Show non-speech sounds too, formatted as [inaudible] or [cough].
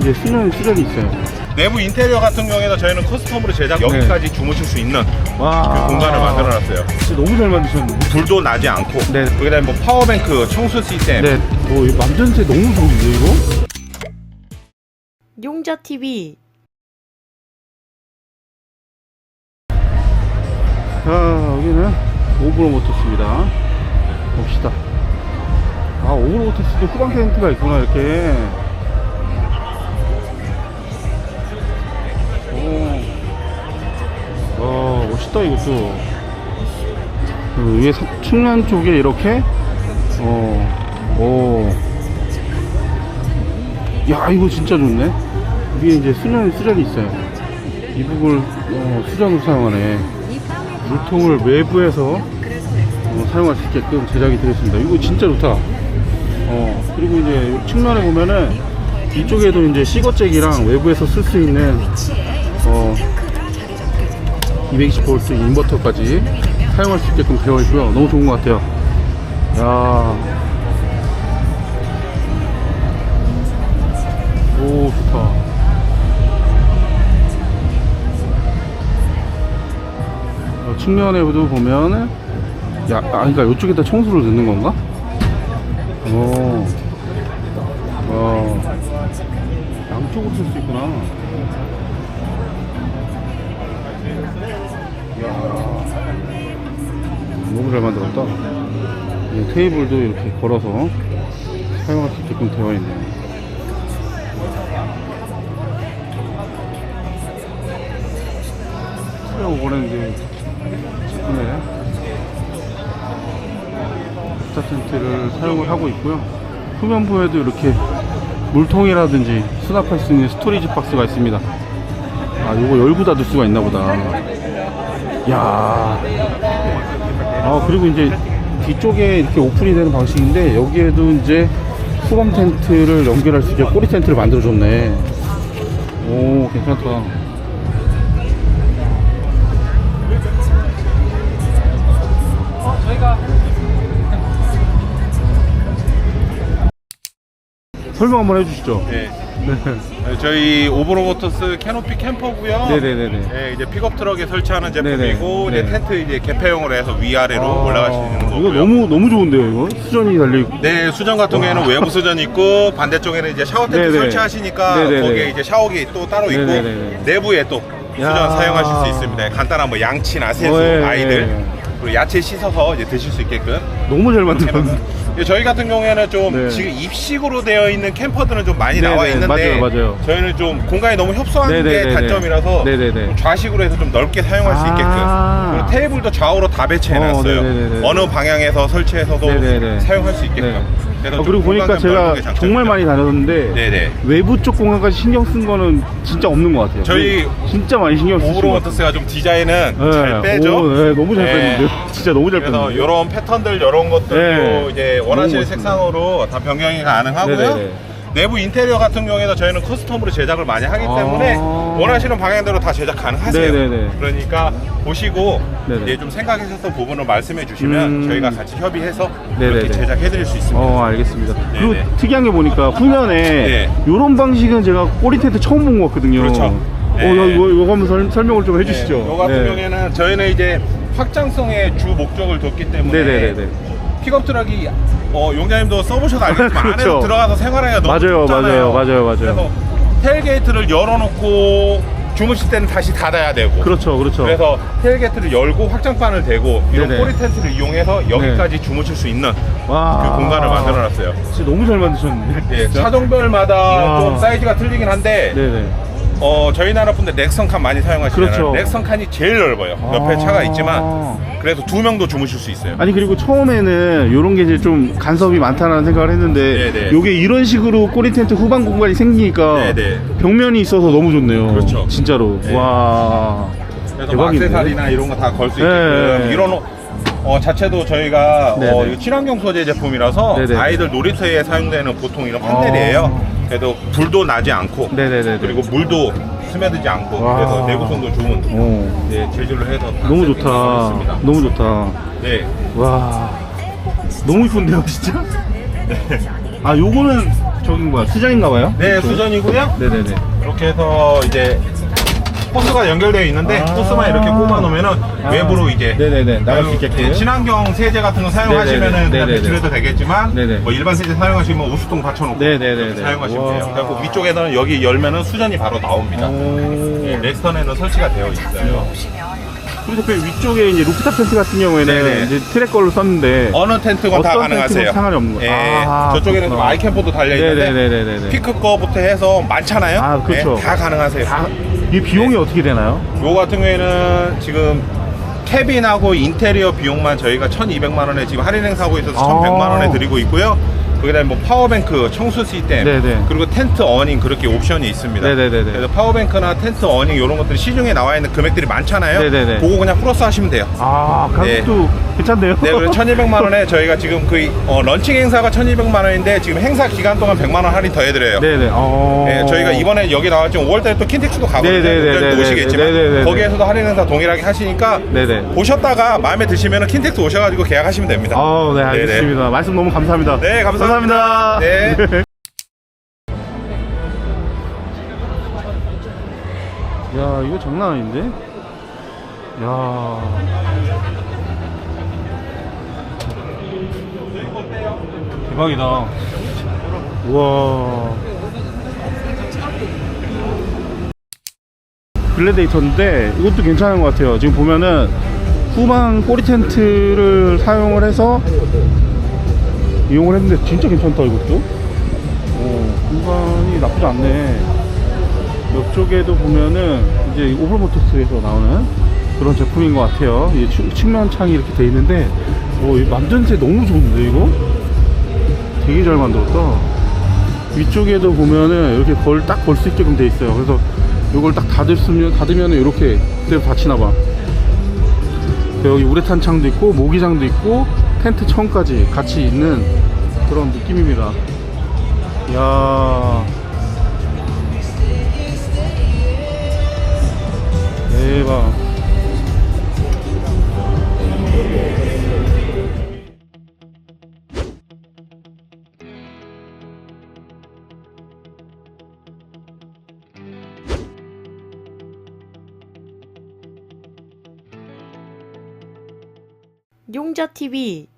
이제 수면 수전이 있어요. 내부 인테리어 같은 경우에는 저희는 커스텀으로 제작 여기까지 주무실 수 있는 와. 그 공간을 만들어놨어요. 진짜 너무 잘 만드셨는데. 불도 나지 않고 네. 거기다가 뭐 파워뱅크 청수 시스템 네. 오, 이 만전세 너무 좋은데 이거? 용자 TV 자, 여기는 오브로 모터스입니다. 봅시다. 아, 오브로 모터스도 후방 텐트가 있구나, 이렇게. 멋있다, 이것도. 그 위에 사- 측면 쪽에 이렇게, 어, 오. 야, 이거 진짜 좋네. 위에 이제 수전, 수전이 있어요. 이 부분을, 어, 수전으로 사용하네. 물통을 외부에서 어, 사용할 수 있게끔 제작이 되어 있습니다. 이거 진짜 좋다. 어, 그리고 이제 측면에 보면은 이쪽에도 이제 시거잭이랑 외부에서 쓸 수 있는 어, 220V 인버터까지 사용할 수 있게끔 되어 있고요. 너무 좋은 것 같아요. 야. 오, 좋다. 어, 측면에도 보면은 야, 아, 그러니까 이쪽에다 청소를 넣는 건가? 테이블도 이렇게 걸어서 사용할 수 있게끔 되어 있네요. 트레오 보내는데 제품에 부타 텐트를 사용을 하고 있고요. 후면부에도 이렇게 물통이라든지 수납할 수 있는 스토리지 박스가 있습니다. 아, 요거 열고 닫을 수가 있나 보다. 야. 아, 그리고 이제 뒤쪽에 이렇게 오픈이 되는 방식인데 여기에도 이제 후방 텐트를 연결할 수 있게 꼬리 텐트를 만들어줬네. 오, 괜찮다. 설명 한번 해주시죠. 네. 저희 오브로모터스 캐노피 캠퍼고요. 네네네네. 네, 이제 픽업 트럭에 설치하는 제품이고 네네. 이제 네. 텐트 이제 개폐용으로 해서 위아래로 올라갈 수 있는 이거 거고요. 너무 너무 좋은데요, 이거 수전이 달려 있고. 네, 수전 같은 경우에는 외부 수전 있고 반대쪽에는 이제 샤워 텐트 네네. 설치하시니까 네네네. 거기에 이제 샤워기 또 따로 있고 네네네. 내부에 또 수전 야. 사용하실 수 있습니다. 간단한 뭐 양치나 세수 어, 예, 아이들 예. 그리고 야채 씻어서 이제 드실 수 있게끔 너무 잘 만들었네. 예, 저희 같은 경우에는 좀 네. 지금 입식으로 되어 있는 캠퍼들은 좀 많이 네네, 나와 있는데 맞아요, 맞아요. 저희는 좀 공간이 너무 협소한 게 네네네네. 단점이라서 네네네. 좀 좌식으로 해서 좀 넓게 사용할 수 아. 있게끔 그리고 테이블도 좌우로 다 배치해 놨어요 어, 네네네네. 어느 방향에서 설치해서도 네네네. 사용할 수 있게끔 네. 좀 그리고 보니까 제가. 정말 많이 다녔는데 네네 외부 쪽 공간까지 신경 쓴 거는 진짜 없는 것 같아요. 저희 진짜 많이 신경 같아요. 오브로머터스가 좀 디자인은 네. 잘 빼죠 오, 네, 너무 잘 네. 뺐는데요. [laughs] 진짜 너무 잘 그래서 뺐는데요. 이런 패턴들 이런 것들도 네. 이제 원하시는. 색상으로 다 변경이 가능하고요. 네네네. 내부 인테리어 같은 경우에는 저희는 커스텀으로 제작을 많이 하기 아. 때문에 원하시는 방향대로 다 제작 가능하세요. 네네네. 그러니까 보시고 네네. 이제 좀 생각하셨던 부분을 말씀해 주시면 음. 저희가 같이 협의해서 네네네. 이렇게 제작해 드릴 수 있습니다. 어 알겠습니다. 그리고 네네. 특이한 게 보니까 후면에 네. 이런 방식은 제가 꼬리 텐트 처음 본 것 같거든요. 그렇죠. 어, 네. 이거, 이거, 이거 한번 설, 설명을 좀 해주시죠. 네, 요 같은 네. 경우에는 저희는 이제 확장성의 주 목적을 뒀기 때문에 네네네네. 픽업 트럭이 어, 용자님도 써보셔서 알겠지만 [laughs] 그렇죠. 들어가서 생활하기가 너무 맞아요, 좁잖아요. 맞아요, 맞아요, 맞아요. 그래서 텔게이트를 열어놓고 주무실 때는 다시 닫아야 되고 그렇죠, 그렇죠. 그래서 텔게이트를 열고 확장판을 대고 이런 네네. 꼬리 텐트를 이용해서 여기까지 주무실 수 있는 와. 그 공간을 만들어놨어요. 진짜 너무 잘 만드셨는데. 예, 진짜? 차종별마다 야. 좀 사이즈가 틀리긴 한데 네네. 어, 저희 나라 분들 넥선 칸 많이 사용하시잖아요. 그렇죠. 넥선 칸이 제일 넓어요. 옆에 아. 차가 있지만 그래도 두 명도 주무실 수 있어요. 아니 그리고 처음에는 이런 게 이제 좀 간섭이 많다는 생각을 했는데 네네. 요게 이런 식으로 꼬리 텐트 후방 공간이 생기니까 네네. 벽면이 있어서 너무 좋네요. 그렇죠. 진짜로. 네. 와. 그래서 뭐 대박이네. 액세서리나 이런 거 다 걸수 네. 있게끔 이런 옷, 어, 자체도 저희가 네네. 어, 친환경 소재 제품이라서 네네. 아이들 놀이터에 사용되는 보통 이런 판넬이에요. 어. 그래도 불도 나지 않고 네네네. 그리고 물도 스며들지 않고 와. 그래서 내구성도 좋은 오. 네, 재질로 해서 다 너무 좋다. 있습니다. 너무 좋다. 네. 와. 너무 이쁜데요, 진짜? 아, 요거는 저긴 뭐야? 수전인가 봐요? 네, 수전이고요. 네네네. 이렇게 해서 이제 호스가 연결되어 있는데 아. 호스만 이렇게 꼽아 놓으면은 외부로 이제 네네네. 나갈 수 그리고 있게끔. 친환경 세제 같은 거 사용하시면은. 그냥. 배출해도 되겠지만 네네. 뭐 일반 세제 사용하시면 우수통 받쳐놓고 네네네네. 사용하시면 돼요. 그리고 위쪽에는 여기 열면은 수전이 바로 나옵니다. 네, 오. 렉스턴에는 설치가 되어 있어요. 그래서 그 위쪽에 이제 루프탑 텐트 같은 경우에는 네네. 이제 트랙 걸로 썼는데 어느 텐트건 다 어떤 가능하세요. 상관이 없는 거예요? 예, 아, 저쪽에는. 아이캠포도 달려 있는데. 피크 거부터 해서 많잖아요. 아, 그렇죠. 네, 다 가능하세요. 다, 이 비용이 어떻게 되나요? 요 같은 경우에는 지금 캐빈하고 인테리어 비용만 저희가 1,200만 원에 지금 할인 행사하고 있어서 아. 1,100만 원에 드리고 있고요. 그다음에 뭐 파워뱅크, 청수 시스템, 네네. 그리고 텐트 어닝 그렇게 옵션이 있습니다. 네네네네. 그래서 파워뱅크나 텐트 어닝 이런 것들이 시중에 나와 있는 금액들이 많잖아요. 네네네. 그거 그냥 플러스 하시면 돼요. 아, 가격도 괜찮네요. 네, 그래서 1,200만 원에 [laughs] 저희가 지금 그 어, 런칭 행사가 1,200만 원인데 지금 행사 기간 동안 100만 원 할인 더 해드려요. 네네. 어. 네, 저희가 이번에 여기 나왔지만 5월달에 또 킨텍스도 가거든요. 여기 오시겠지만 네네네네. 거기에서도 할인 행사 동일하게 하시니까 네네. 보셨다가 마음에 드시면 킨텍스 오셔가지고 계약하시면 됩니다. 아, 네, 알겠습니다. 말씀 너무 감사합니다. 네, 감사합니다. 감사합니다. 네. [laughs] 야, 이거 장난 아닌데? 야. 대박이다. 우와. 블레데이터인데 이것도 괜찮은 것 같아요. 지금 보면은 후방 꼬리 텐트를 사용을 해서 이용을 했는데 진짜 괜찮다 이것도. 어, 공간이 나쁘지 않네. 옆쪽에도 보면은 이제 오블모토스에서 나오는 그런 제품인 것 같아요. 이 측- 측면 창이 이렇게 돼 있는데, 어, 이 만듦새 너무 좋은데 이거? 되게 잘 만들었다. 위쪽에도 보면은 이렇게 걸 딱 걸 수 있게끔 돼 있어요. 그래서 이걸 딱 닫으면 닫으면 이렇게 그대로 닫히나 봐. 여기 우레탄 창도 있고 모기장도 있고 텐트 청까지 같이 있는 그런 느낌입니다. 야 대박. 용자TV